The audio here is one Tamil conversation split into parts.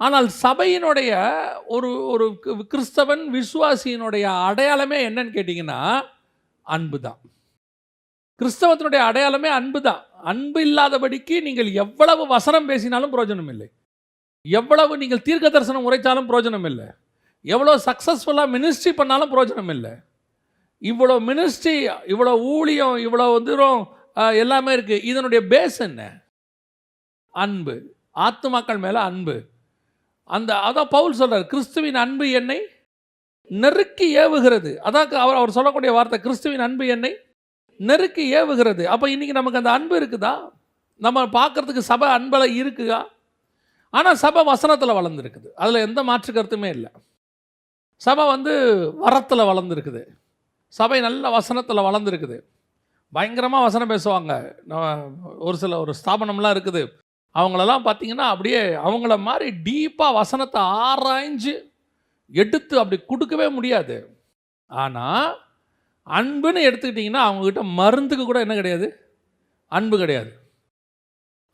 ஆனால் சபையினுடைய ஒரு ஒரு கிறிஸ்தவன் விசுவாசியினுடைய அடையாளமே என்னன்னு கேட்டிங்கன்னா அன்பு தான் கிறிஸ்தவத்தினுடைய அடையாளமே அன்பு தான் அன்பு இல்லாதபடிக்கு நீங்கள் எவ்வளவு வசனம் பேசினாலும் பிரயோஜனம் இல்லை எவ்வளவு நீங்கள் தீர்க்க தரிசனம் உரைத்தாலும் பிரயோஜனம் இல்லை எவ்வளோ சக்ஸஸ்ஃபுல்லாக மினிஸ்ட்ரி பண்ணாலும் பிரயோஜனம் இல்லை இவ்வளோ மினிஸ்ட்ரி இவ்வளோ ஊழியம் இவ்வளோ தூரம் எல்லாமே இருக்குது இதனுடைய பேஸ் என்ன? அன்பு. ஆத்துமாக்கள் மேலே அன்பு. அந்த அதான் பவுல் சொல்கிறார் கிறிஸ்துவின் அன்பு என்னை நெருக்கி ஏவுகிறது. அதான் அவர் அவர் சொல்லக்கூடிய வார்த்தை கிறிஸ்துவின் அன்பு என்னை நெருக்கி ஏவுகிறது. அப்போ இன்னைக்கு நமக்கு அந்த அன்பு இருக்குதா? நம்ம பார்க்கறதுக்கு சபை அன்பில் இருக்குதா? ஆனால் சபை வசனத்தில் வளர்ந்துருக்குது. அதில் எந்த மாற்று கருத்துமே இல்லை. சபை வந்து வரத்தில் வளர்ந்துருக்குது. சபை நல்ல வசனத்தில் வளர்ந்துருக்குது. பயங்கரமாக வசனம் பேசுவாங்க. ஒரு சில ஒரு ஸ்தாபனம்லாம் இருக்குது. அவங்களெல்லாம் பார்த்தீங்கன்னா அப்படியே அவங்கள மாதிரி டீப்பாக வசனத்தை ஆராய்ஞ்சு எடுத்து அப்படி கொடுக்கவே முடியாது. ஆனால் அன்புன்னு எடுத்துக்கிட்டிங்கன்னா அவங்கக்கிட்ட மருந்துக்கு கூட என்ன கிடையாது? அன்பு கிடையாது.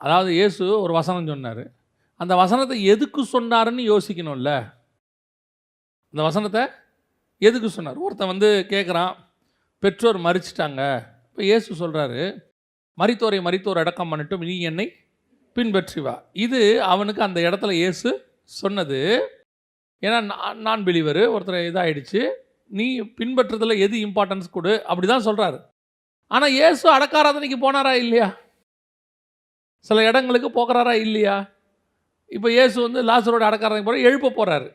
அதாவது இயேசு ஒரு வசனம் சொன்னார். அந்த வசனத்தை எதுக்கு சொன்னாருன்னு யோசிக்கணும்ல. அந்த வசனத்தை எதுக்கு சொன்னார்? ஒருத்தன் வந்து கேட்குறான் பெற்றோர் மறிச்சிட்டாங்க. இப்போ இயேசு சொல்கிறாரு மறித்தோரை மறித்தோர் அடக்கம் பண்ணட்டும் நீ என்னை பின்பற்றி வா இது அவனுக்கு அந்த இடத்துல இயேசு சொன்னது. ஏன்னா நான் நான் பிலீவர் ஒருத்தர் இதாகிடுச்சு நீ பின்பற்றுறதுல எது இம்பார்ட்டன்ஸ் கொடு? அப்படி தான் சொல்கிறாரு ஆனால் இயேசு அடக்காராதனைக்கு போனாரா இல்லையா? சில இடங்களுக்கு போகிறாரா இல்லையா? இப்போ இயேசு வந்து லாசரோட அடக்காரதைக்கு போகிற எழுப்ப போகிறாரு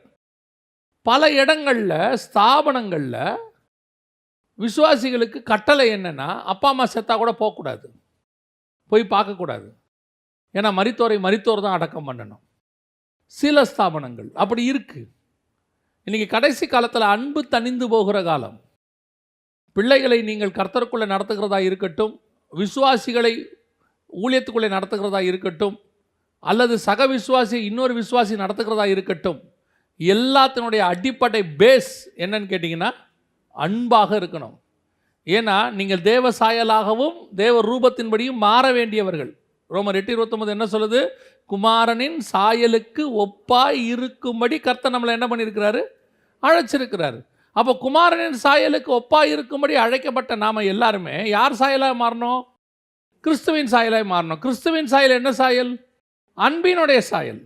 பல இடங்களில் ஸ்தாபனங்களில் விசுவாசிகளுக்கு கட்டளை என்னென்னா அப்பா அம்மா செத்தா கூட போகக்கூடாது. போய் பார்க்கக்கூடாது. ஏன்னா மரித்தோரை மரித்தோர் தான் அடக்கம் பண்ணணும். சில ஸ்தாபனங்கள் அப்படி இருக்குது இன்றைக்கி கடைசி காலத்தில் அன்பு தணிந்து போகிற காலம். பிள்ளைகளை நீங்கள் கர்த்தருக்குள்ளே நடத்துகிறதா இருக்கட்டும் விசுவாசிகளை ஊழியத்துக்குள்ளே நடத்துகிறதா இருக்கட்டும் அல்லது சக விசுவாசி இன்னொரு விசுவாசி நடத்துகிறதா இருக்கட்டும் எல்லாத்தினுடைய அடிப்படை பேஸ் என்னன்னு கேட்டிங்கன்னா அன்பாக இருக்கணும். ஏன்னா நீங்கள் தேவ சாயலாகவும் தேவ ரூபத்தின்படியும் மாற வேண்டியவர்கள். ரோமர் எட்டு இருபத்தொம்பது என்ன சொல்லுது? குமாரனின் சாயலுக்கு ஒப்பாய் இருக்கும்படி கர்த்தர் நம்மளை என்ன பண்ணியிருக்கிறாரு? அழைச்சிருக்கிறாரு. அப்போ குமாரனின் சாயலுக்கு ஒப்பாய் இருக்கும்படி அழைக்கப்பட்ட நாம எல்லாருமே யார் சாயலாக மாறணும்? கிறிஸ்துவின் சாயலாக மாறணும். கிறிஸ்துவின் சாயல் என்ன சாயல்? அன்பினுடைய சாயல்.